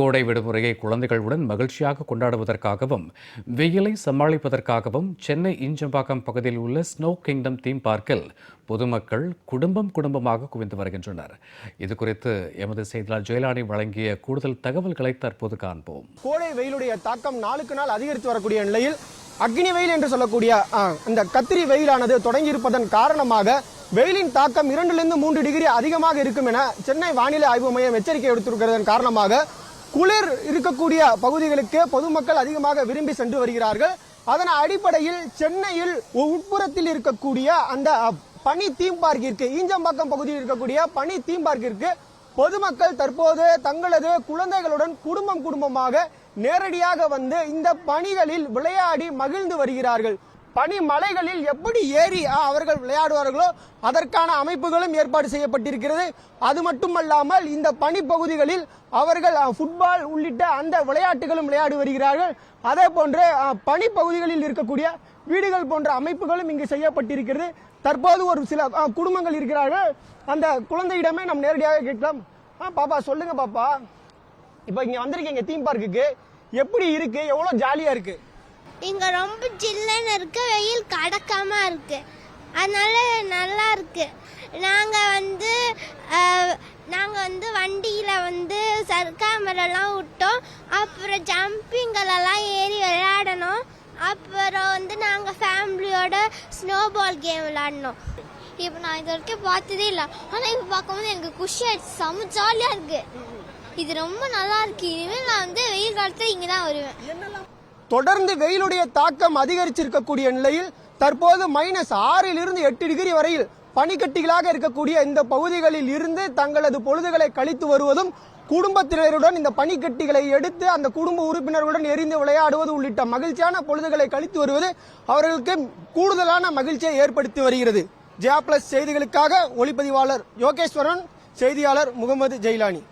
கோடை விடுமுறையை குழந்தைகளுடன் மகிழ்ச்சியாக கொண்டாடுவதற்காகவும் வெயிலை சமாளிப்பதற்காகவும் சென்னை இஞ்சம்பாக்கம் பகுதியில் உள்ள ஸ்னோ கிங்டம் தீம் பார்க்கில் பொதுமக்கள் குடும்பம் குடும்பமாக குவிந்து வருகின்றனர். இது குறித்து எமது செய்தியாளர் ஜெயலானி வழங்கிய கூடுதல் தகவல்களை தற்போது காண்போம். கோடை வெயிலுடைய தாக்கம் நாளுக்கு நாள் அதிகரித்து வரக்கூடிய நிலையில் அக்னி வெயில் என்று சொல்லக்கூடிய அந்த இந்த கத்திரி வெயிலானது தொடங்கி இருப்பதன் காரணமாக வெயிலின் தாக்கம் இரண்டிலிருந்து மூன்று டிகிரி அதிகமாக இருக்கும் என சென்னை வானிலை ஆய்வு மையம் எச்சரிக்கை எடுத்திருக்கிறதன் காரணமாக குளிர் இருக்கக்கூடிய பகுதிகளுக்கு பொதுமக்கள் அதிகமாக விரும்பி சென்று வருகிறார்கள். அதன் அடிப்படையில் சென்னையில் உட்புறத்தில் இருக்கக்கூடிய அந்த பனி தீம் பார்க்கிற்கு ஈஞ்சம்பாக்கம் பகுதியில் இருக்கக்கூடிய பனி தீம் பார்க்கிற்கு பொதுமக்கள் தற்போது தங்களது குழந்தைகளுடன் குடும்பம் குடும்பமாக நேரடியாக வந்து இந்த பணிகளில் விளையாடி மகிழ்ந்து வருகிறார்கள். பனி மலைகளில் எப்படி ஏறி அவர்கள் விளையாடுவார்களோ அதற்கான அமைப்புகளும் ஏற்பாடு செய்யப்பட்டிருக்கிறது. அது மட்டுமல்லாமல் இந்த பனிப்பகுதிகளில் அவர்கள் ஃபுட்பால் உள்ளிட்ட அந்த விளையாட்டுகளும் விளையாடி வருகிறார்கள். அதே போன்று பனிப்பகுதிகளில் இருக்கக்கூடிய வீடுகள் போன்ற அமைப்புகளும் இங்கு செய்யப்பட்டிருக்கிறது. தற்போது ஒரு சில குடும்பங்கள் இருக்கிறார்கள். அந்த குழந்தையிடமே நம்ம நேரடியாக கேட்கலாம். ஆ பாப்பா சொல்லுங்க பாப்பா. இப்போ இங்கே வந்திருக்கீங்க தீம் பார்க்குக்கு எப்படி இருக்கு? எவ்வளோ ஜாலியாக இருக்குது இங்க ரொம்ப ஜில்லுன்னு இருக்கு வெயில் கடக்காம இருக்கு. அதனால நல்லா இருக்கு. நாங்க வந்து நாங்கள் நாங்க வந்து வண்டியில வந்து சர்க்காமரெல்லாம் விட்டோம். அப்புறம் ஜம்பிங்களெல்லாம் ஏறி விளையாடணும். அப்புறம் வந்து நாங்க ஃபேமிலியோட ஸ்னோபால் கேம் விளையாடினோம் இப்போ நான் இது வரைக்கும் பார்த்ததே இல்லை. ஆனால் இப்போ பார்க்கும்போது எனக்கு குஷி ஆயிடுச்சு. செம்ம ஜாலியாக இருக்குது இது ரொம்ப நல்லா இருக்கு. இனிமேல் நான் வந்து வெயில் காலத்தில் இங்கே தான் வருவேன் தொடர்ந்து வெயிலுடைய தாக்கம் அதிகரிச்சிருக்கக்கூடிய நிலையில் தற்போது மைனஸ் ஆறிலிருந்து எட்டு டிகிரி வரையில் பனிக்கட்டிகளாக இருக்கக்கூடிய இந்த பகுதிகளில் இருந்து தங்களது பொழுதுகளை கழித்து வருவதும் குடும்பத்தினருடன் இந்த பனிக்கட்டிகளை எடுத்து அந்த குடும்ப உறுப்பினர்களுடன் எரிந்து விளையாடுவது உள்ளிட்ட மகிழ்ச்சியான பொழுதுகளை கழித்து வருவது அவர்களுக்கு கூடுதலான மகிழ்ச்சியை ஏற்படுத்தி வருகிறது. ஜெயா பிளஸ் செய்திகளுக்காக ஒளிப்பதிவாளர் யோகேஸ்வரன் செய்தியாளர் முகமது ஜெயிலானி.